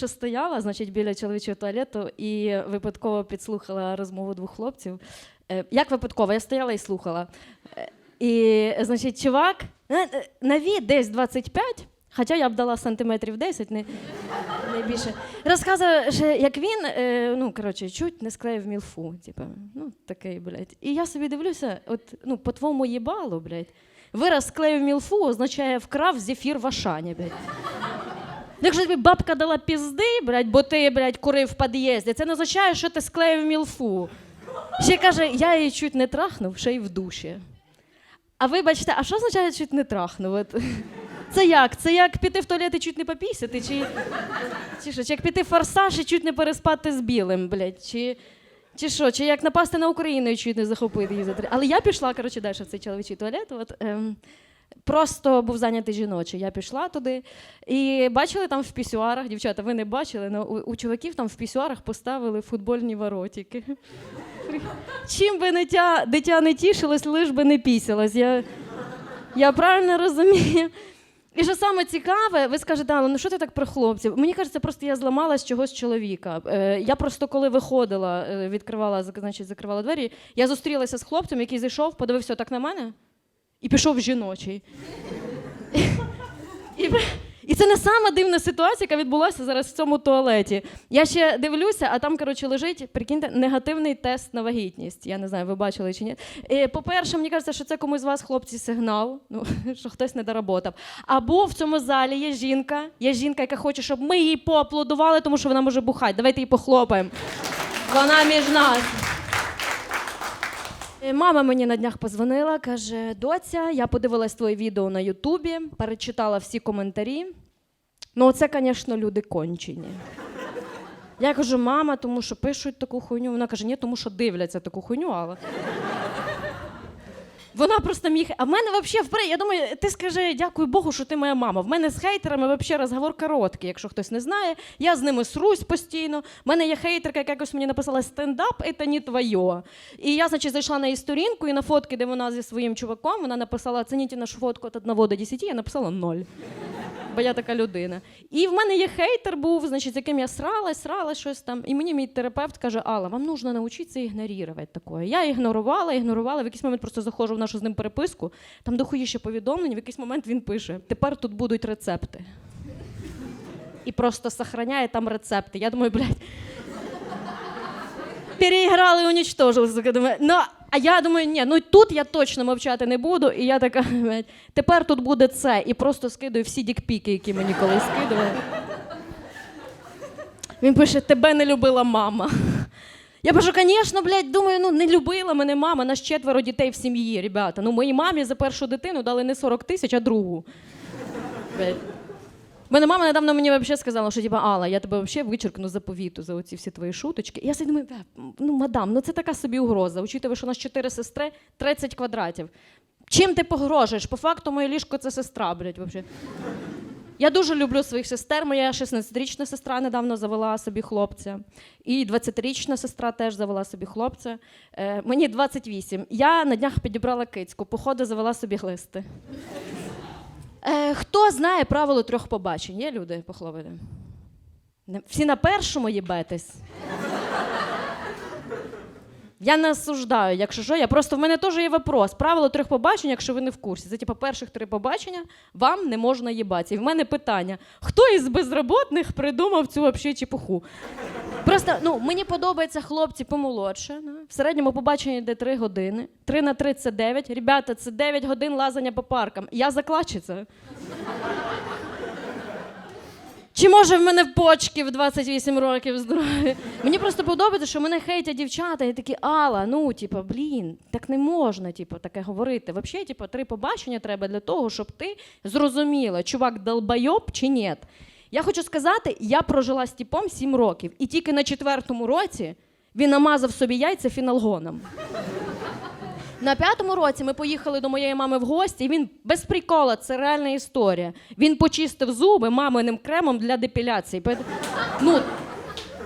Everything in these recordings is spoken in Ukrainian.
тільки стояла, значить, біля чоловічого туалету і випадково підслухала розмову двох хлопців. Е, Як випадково, я стояла і слухала. Е, І, значить, чувак е, на від десь 25, хоча я б дала сантиметрів 10, не, не більше. Розказує, як він, ну, коротше, чуть не склеїв мілфу. Типу, ну, такий, блядь. І я собі дивлюся, от, ну, по твоєму їбалу, блядь, вираз склеїв мілфу означає вкрав зефір в Ашані, блядь. Якщо тобі бабка дала пізди, блядь, бо ти, блядь, курив в під'їзді, це не означає, що ти склеїв мілфу. Ще каже, я її чуть не трахнув, ще й в душі. А вибачте, а що означає чуть не трахнув? Це як? Це як піти в туалет і чуть не попісяти? Чи, чи що? Чи як піти в форсаж і чуть не переспати з білим, блядь? Чи, чи що? Чи як напасти на Україну і чуть не захопити її за три? Але я пішла, коротше, далі в цей чоловічий туалет. От, ем, Просто був зайнятий жіночий. Я пішла туди і бачили там в пісюарах, дівчата, ви не бачили, але у, у чуваків там в пісюарах поставили футбольні воротики. Чим би не тя, дитя не тішилось, лиш би не пісялось. Я, я правильно розумію. І що саме цікаве, ви скажете, Алла, ну що ти так про хлопців? Мені кажеться, просто я зламала з чогось чоловіка. Е, я просто коли виходила, е, відкривала, значить, закривала двері, я зустрілася з хлопцем, який зайшов, подивився так на мене і пішов жіночий. І, і це не сама дивна ситуація, яка відбулася зараз в цьому туалеті. Я ще дивлюся, а там, коротше, лежить, прикиньте, негативний тест на вагітність. Я не знаю, ви бачили чи ні. Е, По-перше, мені кажеться, що це комусь з вас, хлопці, сигнал, ну, що хтось не доработав. Або в цьому залі є жінка, є жінка, яка хоче, щоб ми їй поаплодували, тому що вона може бухати. Давайте їй похлопаємо. Вона між нас. Е, Мама мені на днях позвонила, каже: Доця, я подивилась твоє відео на Ютубі, перечитала всі коментарі. Ну, це, звісно, люди кончені. Я кажу, мама, тому що пишуть таку хуйню. Вона каже, ні, тому що дивляться таку хуйню, але. Вона просто міг. А в мене взагалі впри. Я думаю, ти скажи, дякую Богу, що ти моя мама. В мене з хейтерами взагалі розговор короткий, якщо хтось не знає. Я з ними срусь постійно. В мене є хейтерка, яка якось мені написала стендап, це не твоє. І я, значить, зайшла на її сторінку, і на фотки, де вона зі своїм чуваком, вона написала: оцініть нашу фотку від 1 до 10, я написала 0. Бо я така людина. І в мене є хейтер був, значить, з яким я сралась, сралась щось там. І мені мій терапевт каже: Алла, вам нужно навчитися ігнорувати таке. Я ігнорувала, ігнорувала. В якийсь момент просто заходжу в нашу з ним переписку, там дохуїще повідомлень, в якийсь момент він пише: тепер тут будуть рецепти. І просто сохраняє там рецепти. Я думаю, блядь. Переіграли унічтожили. сука. А я думаю, ні, ну тут я точно мовчати не буду. І я така, тепер тут буде це. І просто скидаю всі дікпіки, які мені колись скидували. Він пише: тебе не любила мама. Я пишу, звісно, блядь, думаю, ну не любила мене мама, нас четверо дітей в сім'ї, ребята. Ну, моїй мамі за першу дитину дали не 40 тисяч, а другу. Блядь. Мене мама недавно мені взагалі сказала, що типа Алла, я тебе взагалі вичеркну з заповіту за оці всі твої шуточки. Я собі думаю, «Бля, ну мадам, ну це така собі угроза. Учитывая, що у нас чотири сестри, 30 квадратів. Чим ти погрожуєш? По факту, моє ліжко це сестра, блядь, взагалі. Я дуже люблю своїх сестер. Моя 16-річна сестра недавно завела собі хлопця. І 20-річна сестра теж завела собі хлопця. Е, мені 28. Я на днях підібрала кицьку, походу завела собі глисти. Е, хто знає правило трьох побачень? Є люди похлопати? Всі на першому їбетесь. Я не осуждаю, якщо що. Я просто в мене теж є вопрос. Правило трьох побачень, якщо ви не в курсі. Це типу перших три побачення вам не можна їбатися. І в мене питання: хто із безробітних придумав цю взагалі чепуху? Просто ну, мені подобаються хлопці помолодше. ну. В середньому побачення йде 3 години. 3 на 3 це 9. Ребята, це 9 годин лазання по паркам. Я закладчиця. Чи може в мене почки в 28 років здорові? Мені просто подобається, що мене хейтять дівчата, і такі Алла, ну типа, блін, так не можна, типу, таке говорити. Взагалі, типу, три побачення треба для того, щоб ти зрозуміла, чувак долбойоб чи ні. Я хочу сказати, я прожила з тіпом 7 років, і тільки на четвертому році він намазав собі яйця фіналгоном. На п'ятому році ми поїхали до моєї мами в гості, і він без прикола, це реальна історія. Він почистив зуби маминим кремом для депіляції. Ну,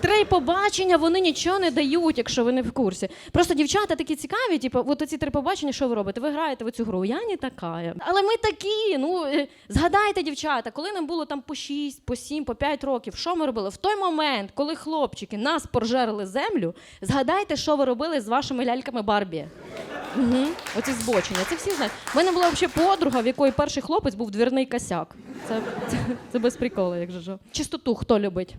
три побачення вони нічого не дають, якщо ви не в курсі. Просто дівчата такі цікаві, типу, от оці три побачення, що ви робите? Ви граєте в цю гру. Я не така. Але ми такі. Ну е, згадайте, дівчата, коли нам було там по 6, по 7, по 5 років, що ми робили? В той момент, коли хлопчики нас поржерили землю, згадайте, що ви робили з вашими ляльками Барбі. Угу. Оці збочення. Це всі знають. У мене була взагалі подруга, в якої перший хлопець був двірний косяк. Це, це, це без приколу, як же. Чистоту хто любить?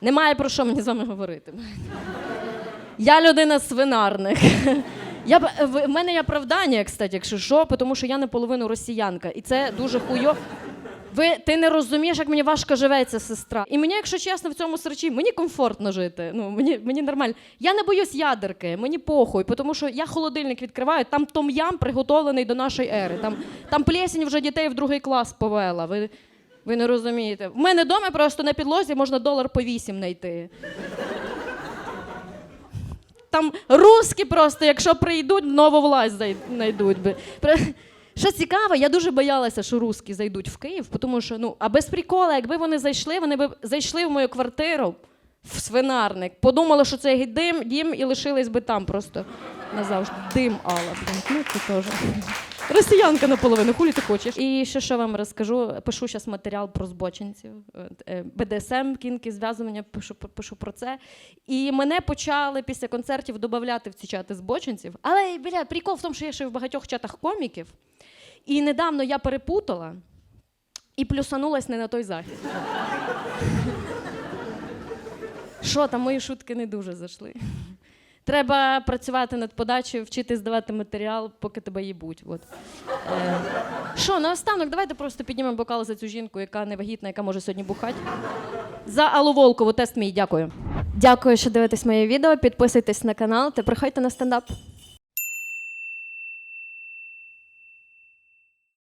Немає про що мені з вами говорити. Я людина свинарник. Я, в мене є оправдання, кстати, якщо що, тому що я наполовину росіянка. І це дуже хуйо. Ви, ти не розумієш, як мені важко живеться, сестра. І мені, якщо чесно, в цьому срачі, мені комфортно жити. Ну, мені, мені нормально. Я не боюсь ядерки, мені похуй, тому що я холодильник відкриваю, там том-ям приготовлений до нашої ери. Там, там плесень вже дітей в другий клас повела. Ви, ви не розумієте. В мене вдома просто на підлозі можна долар по вісім знайти. Там русські просто, якщо прийдуть, нову власть знайдуть. би. Що цікаво, я дуже боялася, що русські зайдуть в Київ, тому що, ну, а без прикола, якби вони зайшли, вони б зайшли в мою квартиру в свинарник, подумали, що це дим, дім і лишились би там просто назавжди. Дим, Алла, ну це теж. Росіянка наполовину, хулі ти хочеш. І ще що вам розкажу? Пишу зараз матеріал про збочинців, е, БДСМ, кінки, зв'язування, пишу, пишу про це. І мене почали після концертів додати в ці чати збочинців. Але бля, прикол в тому, що я ще в багатьох чатах коміків. І недавно я перепутала і плюсанулась не на той захід. Що там, мої шутки не дуже зайшли. Треба працювати над подачею, вчити здавати матеріал, поки тебе їбуть. От. Е, Що, наостанок, давайте просто піднімемо бокал за цю жінку, яка не вагітна, яка може сьогодні бухати. За Аллу Волкову, тест мій, дякую. Дякую, що дивитесь моє відео. Підписуйтесь на канал та приходьте на стендап.